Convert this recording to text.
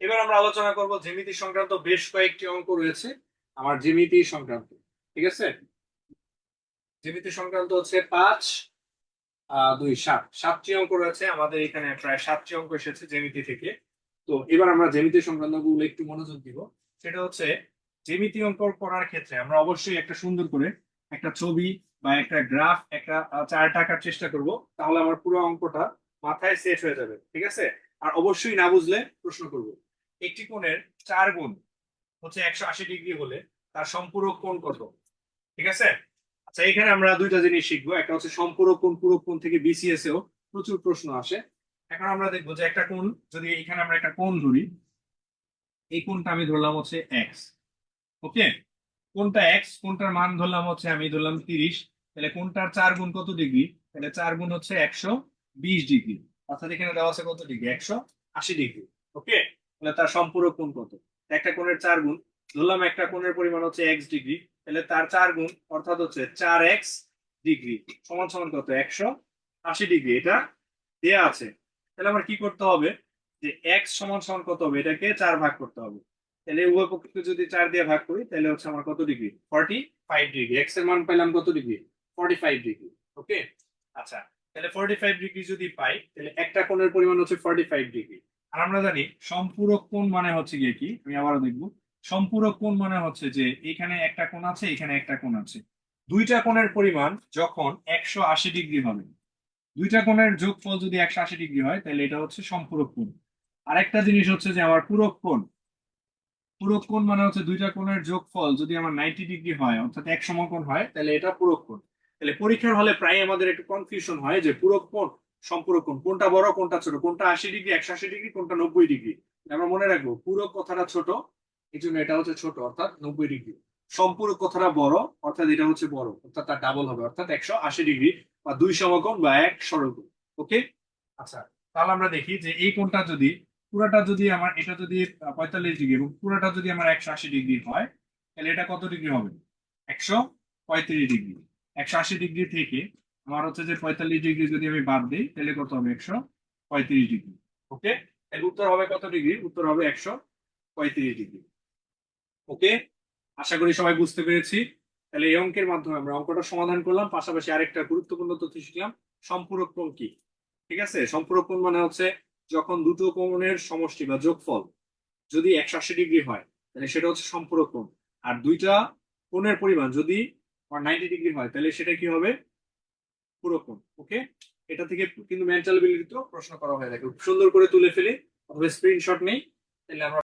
এবার আমরা আলোচনা করব জ্যামিতি সংক্রান্ত বেশ কয়েকটি অঙ্ক রয়েছে, আমার জ্যামিতি সংক্রান্ত, ঠিক আছে? জ্যামিতি সংক্রান্ত হচ্ছে পাঁচ দুই, সাত। সাতটি অঙ্ক রয়েছে, আমাদের এখানে প্রায় সাতটি অঙ্ক এসেছে জ্যামিতি থেকে। তো এবার আমরা জ্যামিতি সংক্রান্তগুলো একটু মনোযোগ দিব। সেটা হচ্ছে, জ্যামিতি অঙ্ক করার ক্ষেত্রে আমরা অবশ্যই একটা সুন্দর করে একটা ছবি বা একটা গ্রাফ, একটা চার্ট আঁকার চেষ্টা করব। তাহলে আমার পুরো অঙ্কটা মাথায় সেট হয়ে যাবে, ঠিক আছে? আর অবশ্যই না বুঝলে প্রশ্ন করব। একটি কোণের চার গুণ হচ্ছে একশো আশি ডিগ্রি হলে তার সম্পূরক কোণ কত? ঠিক আছে? আচ্ছা এখানে আমরা দুইটা জিনিস শিখব। একটা হচ্ছে সম্পূরক কোণ, পূরক কোণ থেকে বিসিএস এও প্রচুর প্রশ্ন আসে। এখন আমরা দেখব যে একটা কোণ, যদি এখানে আমরা একটা কোণ ধরি, এই কোণটা আমি ধরলাম হচ্ছে এক্স ওকে কোনটা এক্স কোনটার মান ধরলাম হচ্ছে আমি ধরলাম তিরিশ। তাহলে কোনটার চার গুণ কত ডিগ্রি? তাহলে চার গুণ হচ্ছে একশো বিশ ডিগ্রি। অর্থাৎ এখানে দেওয়া আছে কত ডিগ্রি? একশো আশি ডিগ্রি। ওকে তাহলে তার সম্পূরক কোণ কত? একটা কোণের চার গুণ, ধরলাম একটা কোণের পরিমাণ হচ্ছে এক্স ডিগ্রি, তাহলে তার চার গুণ, অর্থাৎ হচ্ছে চার এক্স ডিগ্রি, সমান সমান কত? একশো আশি ডিগ্রি, এটা দেয়া আছে। তাহলে আমার কি করতে হবে? যে এক্স সমান সমান কত হবে? এটাকে চার ভাগ করতে হবে। তাহলে উভয় পক্ষকে যদি চার দিয়ে ভাগ করি, তাহলে হচ্ছে আমার কত ডিগ্রি? Forty five degree. এক্সের মান পাইলাম কত degree? Forty five degree okay আচ্ছা তাহলে ফর্টি ফাইভ ডিগ্রি যদি পাই, তাহলে একটা কোণের পরিমাণ হচ্ছে ফর্টি ফাইভ ডিগ্রি। আর আমরা জানি সম্পূরক কোণ মানে হচ্ছে গিয়ে কি? আমি আবারও দেখব। সম্পূরক কোণ মানে হচ্ছে যে এখানে একটা কোণ আছে, এখানে একটা কোণ আছে। দুইটা কোণের পরিমাণ যখন একশো আশি ডিগ্রি হবে, দুইটা কোণের যোগফল যদি একশো আশি ডিগ্রি হয়, তাহলে এটা হচ্ছে সম্পূরক কোণ। আরেকটা জিনিস হচ্ছে যে আমার পূরক কোণ পূরক কোণ মানে হচ্ছে দুইটা কোণের যোগফল যদি আমার নাইনটি ডিগ্রি হয়, অর্থাৎ এক সমকোণ হয়, তাহলে এটা পূরক কোণ। তাহলে পরীক্ষার হলে প্রায় আমাদের একটু কনফিউশন হয় যে পূরক কোণ সম্পূরক কোণ। কোনটা বড় কোনটা ছোট। কোনটা আশি ডিগ্রি, একশো আশি ডিগ্রি কোনটা নব্বই ডিগ্রি। আমরা মনে রাখব পূরক কথাটা ছোট এই জন্য এটা হচ্ছে ছোট, অর্থাৎ নব্বই ডিগ্রি। সম্পূরক কথাটা বড়, অর্থাৎ এটা হচ্ছে বড়, অর্থাৎ তার ডাবল হবে, অর্থাৎ একশো আশি ডিগ্রি বা দুই সমকোণ বা এক সরলকোণ ওকে? আচ্ছা তাহলে আমরা দেখি যে এই কোণটা যদি, পুরাটা যদি আমার, এটা যদি পঁয়তাল্লিশ ডিগ্রি এবং পুরাটা যদি আমার একশো আশি ডিগ্রি হয়, তাহলে এটা কত ডিগ্রি হবে? একশো পঁয়ত্রিশ ডিগ্রি। একশো আশি ডিগ্রি থেকে আমার হচ্ছে যে পঁয়তাল্লিশ ডিগ্রি যদি আমি বাদ দিই, তাহলে কত হবে? একশো পঁয়ত্রিশ ডিগ্রি ওকে এর উত্তর হবে কত ডিগ্রি? উত্তর হবে একশো পঁয়ত্রিশ ডিগ্রি ওকে আশা করি সবাই বুঝতে পেরেছি। তাহলে এই অঙ্কের মাধ্যমে আমরা অঙ্কটা সমাধান করলাম, পাশাপাশি আরেকটা গুরুত্বপূর্ণ তথ্য শিখলাম, সম্পূরক কোণ কি, ঠিক আছে? সম্পূরক কোণ মানে হচ্ছে যখন দুটো কোণের সমষ্টি বা যোগফল যদি একশো আশি ডিগ্রি হয়, তাহলে সেটা হচ্ছে সম্পূরক কোণ। আর দুইটা কোণের পরিমাণ যদি নাইনটি ডিগ্রি হয়, তাহলে সেটা কি হবে? পুরো কোণ ওকে এটা থেকে কিন্তু মেন্টাল বিলিটিতেও প্রশ্ন করা হয়ে থাকে। সুন্দর করে তুলে ফেলে, অথবা স্ক্রিনশট নেই, তাহলে আমরা